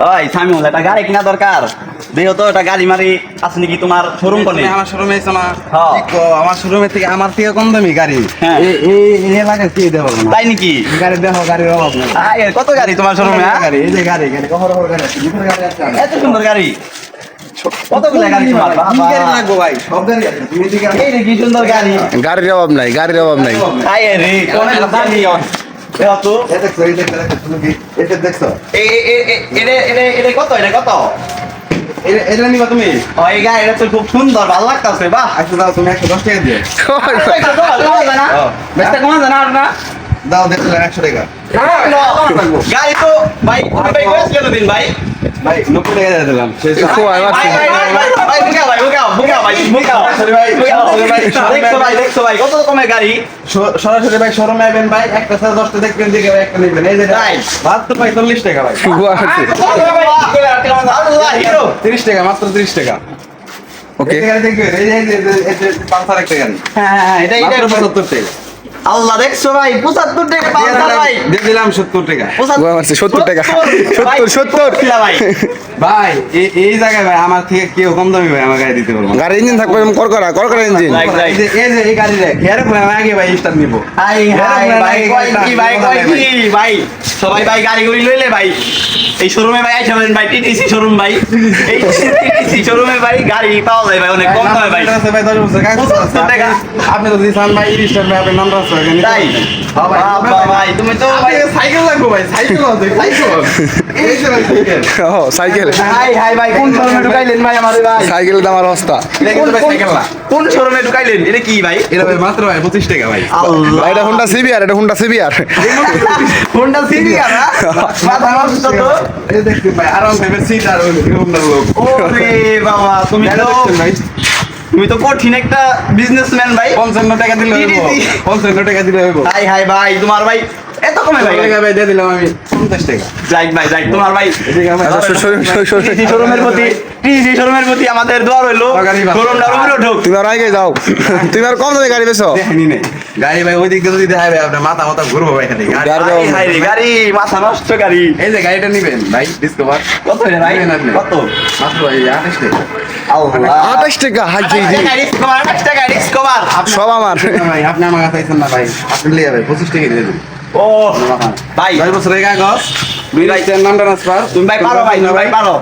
ওই সামিউল একটা গাড়ি কিনা দরকার? দেহ তো একটা গাড়ি মারি আছে নাকি তোমার শোরুম কোনে? আমার শোরুমে এসো না। হ্যাঁ। কি আমার শোরুমে থেকে আমার থেকে কম দামি গাড়ি? হ্যাঁ। এই এই এই এলাকায় কি দেবো না? তাই নাকি? গাড়ি দেখো গাড়ির অভাব নেই। আয়, কত গাড়ি তোমার শোরুমে হ্যাঁ? গাড়ি এই যে গাড়ি গাড়ি কখনো কখনো গাড়ি আছে গাড়ি আছে এত সুন্দর গাড়ি। গাড়ি তোমার? কি গাড়ি বাবা। লাগবো ভাই? সব গাড়ি আছে কি সুন্দর গাড়ি। গাড়ির অভাব নাই গাড়ির অভাব নাই। তো এই দেখছ এই দেখছ দেখছ, তুমি কি এটা দেখছ? এ এ এ এটা এটা এটা কত এটা কত? এটা- এটা নিবা তুমি? ও এই গাড়িটা তো খুব সুন্দর ভালো লাগতাছে বাহ। একশো দাও তুমি একশো দশ টাকা দিয়ে। বেশটা কমা জানা আর না? দাও দেখছ একশো টাকা গাড়ি তো ভাই তুমি ভাই কয়েছিল দিন ভাই ভাই নব্বই টাকা দিয়ে দিলাম ভাই সরাসরি শোরুমে একটা দশটা দেখবেন দিকে একটা নেবেন এই যে তাই? ভাই চল্লিশ টাকা ভাই তিরিশ টাকা মাত্র তিরিশ টাকা ওকে দেখবেন এই যে হ্যাঁ হ্যাঁ এটা এটা পঁচাত্তর টাকা আল্লাহ দেখছ ভাই 75 টাকা পালসার ভাই দিয়ে দিলাম সত্তর টাকা গুয়া 70 টাকা। 70, 70 ভাই ভাই এই- এই জায়গায় ভাই আমার থেকে কেউ কম দামি ভাই আমার গাড়ি দিতে পারব না। ইঞ্জিন থাকবে করকরা করকরা ইঞ্জিন. এই যে গাড়ি রে আগে ভাই স্টার্ট নিবো হাই হাই ভাই কই কি ভাই কই কি ভাই সবাই ভাই গাড়ি গুলি লইলে ভাই এই শোরুমে ভাই আইসা ভাই টিটিসি শোরুম ভাই এই টিটিসি শোরুমে ভাই গাড়ি পাওয়া যায় ভাই অনেক কম দামে ভাই আছে ভাই দশ বছর কাগজ আছে। 75 টাকা। আপনি তো ভাই স্টার্ট ভাই আপনার নাম এখানে তাই? ভাই, বাবা ভাই তুমি তো সাইকেল লাগবো ভাই সাইকেল আছে সাইকেল এই যে ভাই সাইকেল। ও সাইকেল। হাই হাই ভাই কোন শোরুমে ঢুকাইলেন ভাই আমাদের ভাই? সাইকেলের দাম আর অবস্থা এটা কিন্তু ভাই সাইকেল না। কোন শোরুমে ঢুকাইলেন? এটা কি ভাই? এটা ভাই মাত্র ভাই পঁচিশ টাকা ভাই। আল্লাহ। এটা হুন্ডা সিবিআর এটা Honda CBR Honda CB R মাথা নষ্ট তো। এই দেখতে ভাই আরাম ভাই সিট আর হোন্ডার লোক। ওরে বাবা তুমি এটা দেখছেন ভাই? তুমি তো কঠিন একটা বিজনেসম্যান ভাই। পঞ্চান্ন টাকা দিলে হইব। পঞ্চান্ন টাকা দিলে হইব। হাই হাই ভাই তোমার ভাই এত কমে ভাই। টাকা ভাই দিয়ে দিলাম আমি। পঞ্চাশ টাকা। যাই ভাই যাই তোমার ভাই। আচ্ছা, শোরুমের প্রতি শোরুমের প্রতি আমাদের দোয়া রইল। শোরুমটা রুমে ঢোক। তুমি আর আগে যাও। তুমি আর কম দামে গাড়ি বেছো গাড়ি ভাই ওই দিক দিয়ে যদি ভাই আপনার মাথা মাথা ঘুরবো ভাই খালি গাড়ি- গাড়ি- মাথা নষ্ট গাড়ি। এই যে গাড়িটা নিবেন ভাই ডিসকভার কত রে ভাই? কত? মাত্র ভাই আঠাশ টাকা। আঠাশ টাকা হাই জি জি রিস্ক আঠাশ টাকা রিস্ক কভার সব আমার। ভাই আপনি আমার কাছে আইছেন না ভাই। আপনি লিয়ে ভাই পঁচিশ টাকা দিয়ে দিন ও ভাই। দশ বছরের কাগজ দুই লাখ নাম ট্রান্সফার তুমি ভাই পারো ভাই তুমি ভাই পারো।